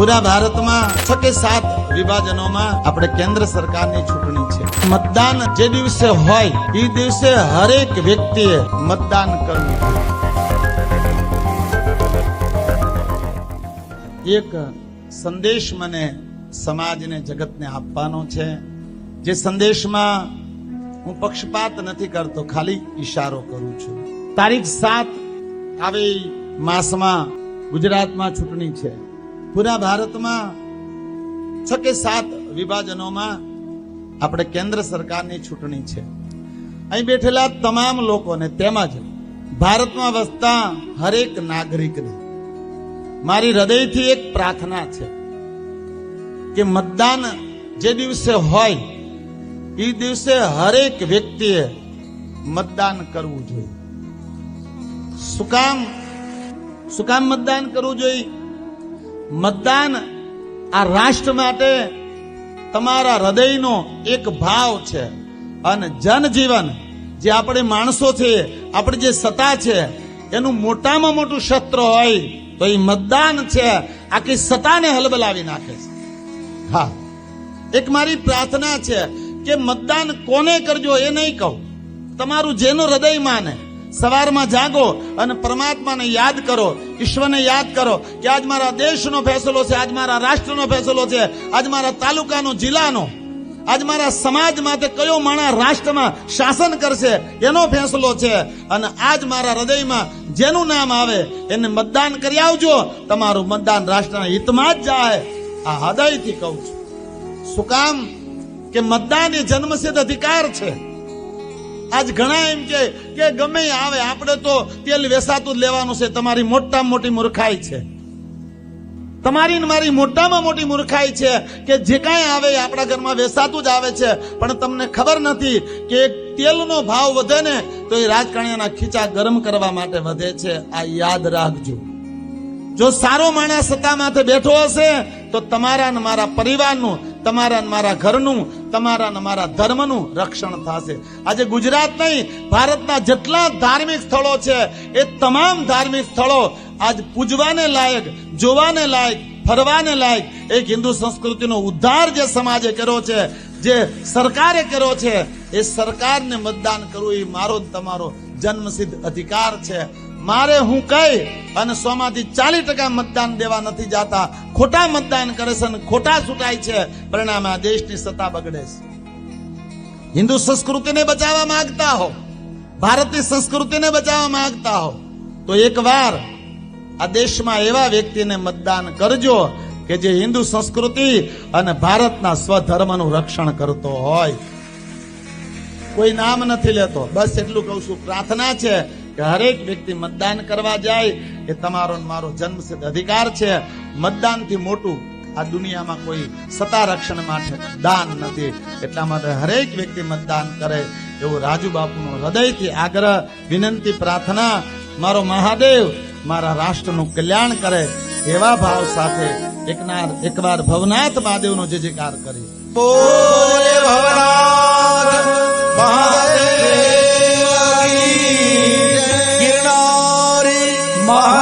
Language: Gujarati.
પૂરા ભારતમાં છ કે સાત વિભાજનોમાં આપણે કેન્દ્ર સરકારની ચૂંટણી છે. મતદાન જે દિવસે હોય, એ દિવસે હરેક વ્યક્તિએ મતદાન કરવું એક સંદેશ મને સમાજને, જગતને આપવાનો છે. જે સંદેશમાં હું પક્ષપાત નથી કરતો, ખાલી ઈશારો કરું છું. તારીખ સાત આવી માસમાં ગુજરાતમાં ચૂંટણી છે. પૂરા ભારતમાં છ કે સાત વિભાજનોમાં આપણે કેન્દ્ર સરકારની ચૂંટણી છે. અહીં બેઠેલા તમામ લોકોને તેમજ ભારતમાં વસતા હરેક નાગરિકને મારી હૃદયથી એક પ્રાર્થના છે કે મતદાન જે દિવસે હોય, એ દિવસે હરેક વ્યક્તિએ મતદાન કરવું જોઈએ. શું કામ? શું કામ મતદાન કરવું જોઈએ? મતદાન આ રાષ્ટ્ર માટે તમારા હૃદયનો એક ભાવ છે. અને જનજીવન જે આપણે માણસો છે, આપણી જે સત્તા છે, એનું મોટામાં મોટું શસ્ત્ર હોય તો એ મતદાન છે, આખી સત્તાને હલબલાવી નાખે છે. હા. એક મારી પ્રાર્થના છે કે મતદાન કોને કરજો એ નહીં કહું. તમારું જેનું હૃદય માને સવારમાં જાગો અને પરમાત્માને યાદ કરો, ઈશ્વરને યાદ કરો કે આજ મારા દેશનો ફેસલો છે, આજ મારા રાષ્ટ્રનો ફેસલો છે, આજ મારા તાલુકાનો, જિલ્લાનો. આજ મારા સમાજ માટે કયો માણા રાષ્ટ્રમાં શાસન કરશે, એનો ફેસલો છે. અને આજ મારા હૃદયમાં જેનું નામ આવે, એને મતદાન કરી આવજો. તમારું મતદાન રાષ્ટ્રના હિતમાં જ જાય. આ હૃદયથી કહું છું. શું કામ? કે મતદાન એ જન્મસિદ્ધ અધિકાર છે. આજ ઘણા એમ કે કે ગમે આવે, આપણે તો તેલ વેસાતું જ લેવાનું છે. તમારી મોટામાં મોટી મૂર્ખાઈ છે. તમારી મારી મોટામાં મોટી મૂર્ખાઈ છે કે જે કાંઈ આવે એ આપણા ઘરમાં વેસાતું જ આવે છે. પણ તમને ખબર નથી કે તેલનો ભાવ વધે ને તો એ રાજકારણીના ખીચા ગરમ કરવા માટે વધે છે. આ યાદ રાખજો. જો સારો માણસ સત્તા માથે બેઠો હશે, તો તમારા ને મારા પરિવારનું તમારા મારા ઘરનું, તમારા ને મારા ધર્મનું રક્ષણ થશે. આજે ગુજરાત નહીં, ભારતના જેટલા ધાર્મિક સ્થળો છે, એ તમામ ધાર્મિક સ્થળો આજ પૂજવાને લાયક, જોવાને લાયક, ફરવાને લાયક એક હિન્દુ સંસ્કૃતિનો ઉદ્ધાર જે સમાજે કર્યો છે, જે સરકારે કર્યો છે, એ સરકારને મતદાન કરવું એ મારો તમારો જન્મસિદ્ધ અધિકાર છે. મારે હું કહી અને સો માંથી ચાલીસ ટકા મતદાન દેવા નથી જાતા. ખોટા મતદાન કરે છે અને ખોટા છૂટાય છે. પરિણામે આ દેશની સત્તા બગડે છે. હિન્દુ સંસ્કૃતિને બચાવવા માંગતા હો. ભારતની સંસ્કૃતિને બચાવવા માંગતા હો. તો એકવાર આ દેશમાં એવા વ્યક્તિને મતદાન કરજો કે જે હિન્દુ સંસ્કૃતિ અને ભારતના સ્વધર્મનું રક્ષણ કરતો હોય. કોઈ નામ નથી લેતો. બસ એટલું કહું છું. પ્રાર્થના છે કે હરેક વ્યક્તિ મતદાન કરવા જાય એ તમારો મારો જન્મસિદ્ધ અધિકાર છે. મતદાનથી મોટું આ દુનિયામાં કોઈ સત્તા રક્ષણ માટે દાન નથી. એટલા માટે હરેક વ્યક્તિ મતદાન કરે એવું રાજુ બાપુનો હૃદયથી આગ્રહ, વિનંતી, પ્રાર્થના મારો મહાદેવ, મારા રાષ્ટ્રનું કલ્યાણ કરે એવા ભાવ સાથે એકનાર, એકવાર ભવનાથ મહાદેવનો જે જયકાર કરી. બોલે મહાદેવ